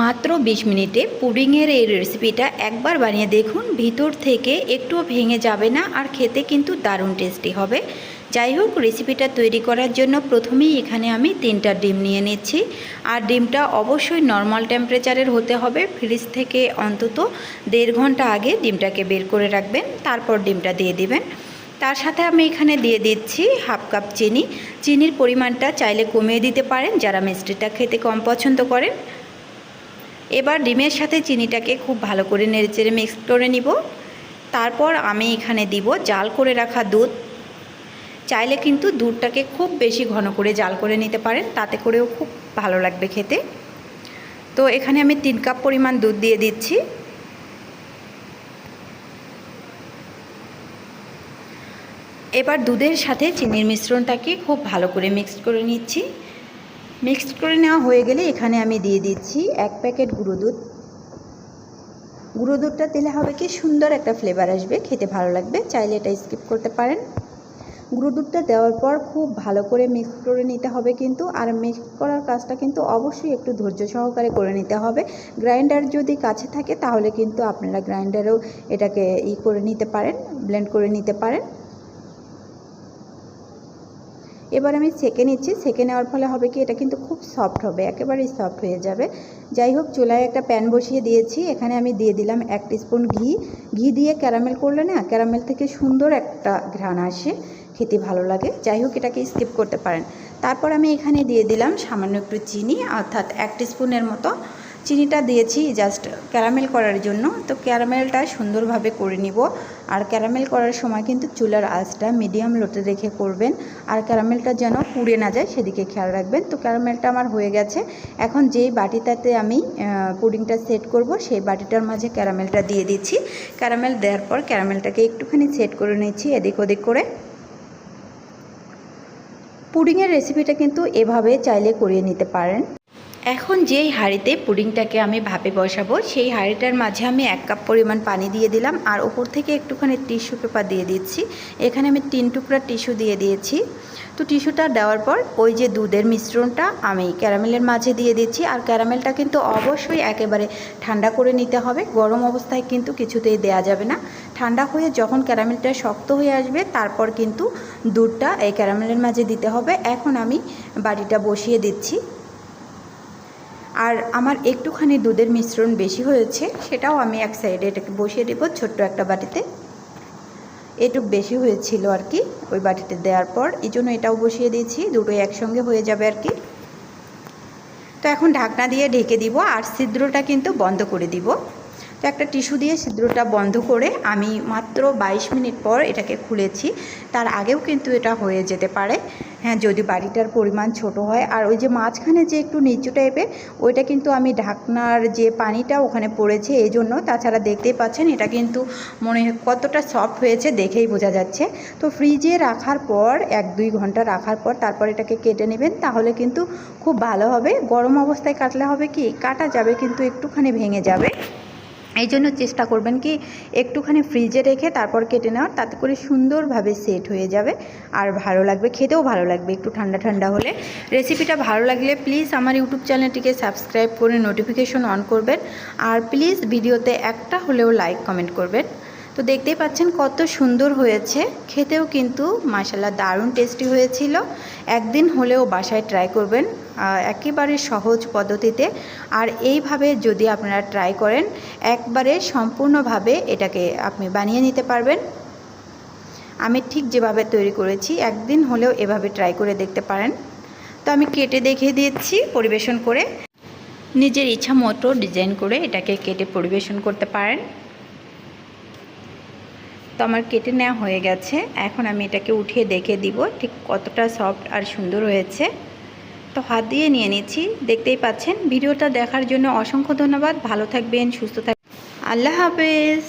মাত্র বিশ মিনিটে পুডিংয়ের এই রেসিপিটা একবার বানিয়ে দেখুন, ভিতর থেকে একটুও ভেঙে যাবে না আর খেতে কিন্তু দারুণ টেস্টি হবে। যাই হোক, রেসিপিটা তৈরি করার জন্য প্রথমেই এখানে আমি তিনটা ডিম নিয়ে নিচ্ছি। আর ডিমটা অবশ্যই নর্মাল টেম্পারেচারের হতে হবে, ফ্রিজ থেকে অন্তত দেড় ঘণ্টা আগে ডিমটাকে বের করে রাখবেন, তারপর ডিমটা দিয়ে দিবেন। তার সাথে আমি এখানে দিয়ে দিচ্ছি হাফ কাপ চিনি। চিনির পরিমাণটা চাইলে কমিয়ে দিতে পারেন, যারা মিষ্টিটা খেতে কম পছন্দ করেন। এবার ডিমের সাথে চিনিটাকে খুব ভালো করে নেড়েচেড়ে মিক্স করে নিব। তারপর আমি এখানে দিব জাল করে রাখা দুধ। চাইলে কিন্তু দুধটাকে খুব বেশি ঘন করে জাল করে নিতে পারেন, তাতে করেও খুব ভালো লাগবে খেতে। তো এখানে আমি তিন কাপ পরিমাণ দুধ দিয়ে দিচ্ছি। এবার দুধের সাথে চিনির মিশ্রণটাকে খুব ভালো করে মিক্সড করে নিচ্ছি। মিক্সড করে নেওয়া হয়ে গেলে এখানে আমি দিয়ে দিচ্ছি এক প্যাকেট গুঁড়ো দুধ। গুঁড়ো দুধটা দিলে হবে কি সুন্দর একটা ফ্লেভার আসবে, খেতে ভালো লাগবে, চাইলে এটা স্কিপ করতে পারেন। গুঁড়ো দুধটা দেওয়ার পর খুব ভালো করে মিক্স করে নিতে হবে কিন্তু, আর মিক্স করার কাজটা কিন্তু অবশ্যই একটু ধৈর্য সহকারে করে নিতে হবে। গ্রাইন্ডার যদি কাছে থাকে তাহলে কিন্তু আপনারা গ্রাইন্ডারেও এটাকে ই করে নিতে পারেন ব্লেন্ড করে নিতে পারেন। এবার আমি সেকে নিচ্ছি। সেকে নেওয়ার ফলে হবে কি, এটা কিন্তু খুব সফট হবে, একেবারেই সফট হয়ে যাবে। যাই হোক, চুলায় একটা প্যান বসিয়ে দিয়েছি। এখানে আমি দিয়ে দিলাম এক স্পুন ঘি। ঘি দিয়ে ক্যারামেল করলে না ক্যারামেল থেকে সুন্দর একটা ঘ্রাণ আসে, খেতে ভালো লাগে। যাই হোক, এটাকে স্কিপ করতে পারেন। তারপর আমি এখানে দিয়ে দিলাম সামান্য একটু চিনি, অর্থাৎ এক স্পুনের মতো চিনিটা দিয়েছি জাস্ট ক্যারামেল করার জন্য। তো ক্যারামেলটা সুন্দরভাবে করে নিব। আর ক্যারামেল করার সময় কিন্তু চুলার আঁচটা মিডিয়াম লোটে রেখে করবেন। আর ক্যারামেলটা যেন পুড়ে না যায় সেদিকে খেয়াল রাখবেন। তো ক্যারামেলটা আমার হয়ে গেছে। এখন যেই বাটিটাতে আমি পুডিংটা সেট করব, সেই বাটিটার মাঝে ক্যারামেলটা দিয়ে দিচ্ছি। ক্যারামেল দেওয়ার পর ক্যারামেলটাকে একটুখানি সেট করে নিচ্ছি এদিক ওদিক করে। পুডিংয়ের রেসিপিটা কিন্তু এভাবে চাইলে করিয়ে নিতে পারেন। এখন যেই হাঁড়িতে পুডিংটাকে আমি ভাপে বসাবো, সেই হাঁড়িটার মাঝে আমি এক কাপ পরিমাণ পানি দিয়ে দিলাম আর ওপর থেকে একটুখানি টিস্যু পেপার দিয়ে দিচ্ছি। এখানে আমি তিন টুকরা টিস্যু দিয়ে দিয়েছি। তো টিস্যুটা দেওয়ার পর ওই যে দুধের মিশ্রণটা আমি ক্যারামেলের মাঝে দিয়ে দিচ্ছি আর ক্যারামেলটা কিন্তু অবশ্যই একেবারে ঠান্ডা করে নিতে হবে। গরম অবস্থায় কিন্তু কিছুতেই দেয়া যাবে না। ঠান্ডা হয়ে যখন ক্যারামেলটা শক্ত হয়ে আসবে, তারপর কিন্তু দুধটা এই ক্যারামেলের মাঝে দিতে হবে। এখন আমি বাড়িটা বসিয়ে দিচ্ছি। আর আমার একটুখানি দুধের মিশ্রণ বেশি হয়েছে, সেটাও আমি এক সাইডে এটাকে বসিয়ে দেবো ছোট্ট একটা বাটিতে। এটুক বেশি হয়েছিল আর কি ওই বাটিতে দেওয়ার পর, এই জন্য এটাও বসিয়ে দিয়েছি, দুটোই একসঙ্গে হয়ে যাবে আর কি। তো এখন ঢাকনা দিয়ে ঢেকে দিব আর ছিদ্রটা কিন্তু বন্ধ করে দিব। তো একটা টিস্যু দিয়ে ছিদ্রটা বন্ধ করে আমি মাত্র ২২ মিনিট পর এটাকে খুলেছি। তার আগেও কিন্তু এটা হয়ে যেতে পারে। হ্যাঁ যদি বাড়িটার পরিমাণ ছোট হয়। আর ওই যে মাঝখানে যে একটু নিচু টাইপের, ওইটা কিন্তু আমি ঢাকনার যে পানিটা ওখানে পড়েছে এই জন্য তাছাড়া দেখতেই পাচ্ছেন এটা কিন্তু মনে কতটা সফট হয়েছে দেখেই বোঝা যাচ্ছে। তো ফ্রিজে রাখার পর, এক দুই ঘণ্টা রাখার পর তারপর এটাকে কেটে নেবেন, তাহলে কিন্তু খুব ভালো হবে। গরম অবস্থায় কাটলে হবে কি? কাটা যাবে কিন্তু একটুখানি ভেঙে যাবে। এই জন্য চেষ্টা করবেন কি একটুখানি ফ্রিজে রেখে তারপর কেটে নেওয়ার, তাতে করে সুন্দরভাবে সেট হয়ে যাবে। আর ভালো লাগবে, খেতেও ভালো লাগবে, একটু ঠান্ডা ঠান্ডা হলে। রেসিপিটা ভালো লাগলে প্লিজ আমার ইউটিউব চ্যানেলটিকে সাবস্ক্রাইব করে নোটিফিকেশন অন করবেন। আর প্লিজ ভিডিওতে একটা হলেও লাইক কমেন্ট করবেন। তো দেখতেই পাচ্ছেন কত সুন্দর হয়েছে। খেতেও কিন্তু মাসাল্লাহ দারুণ টেস্টি হয়েছিল। একদিন হলেও বাসায় ট্রাই করবেন একেবারে সহজ পদ্ধতিতে। আর এইভাবে যদি আপনারা ট্রাই করেন, একবারে সম্পূর্ণভাবে এটাকে আপনি বানিয়ে নিতে পারবেন। আমি ঠিক যেভাবে তৈরি করেছি, একদিন হলেও এভাবে ট্রাই করে দেখতে পারেন। তো আমি কেটে দেখিয়ে দিচ্ছি পরিবেশন করে। নিজের ইচ্ছা মতো ডিজাইন করে এটাকে কেটে পরিবেশন করতে পারেন। তো আমার কেটে নেওয়া হয়ে গেছে। এখন আমি এটাকে উঠিয়ে দেখে দিব ঠিক কতটা সফট আর সুন্দর হয়েছে। তো হাত দিয়ে নিয়ে নিচ্ছি। দেখতেই পাচ্ছেন, ভিডিওটা দেখার জন্য অসংখ্য ধন্যবাদ। ভালো থাকবেন, সুস্থ থাকবেন। আল্লাহ হাফেজ।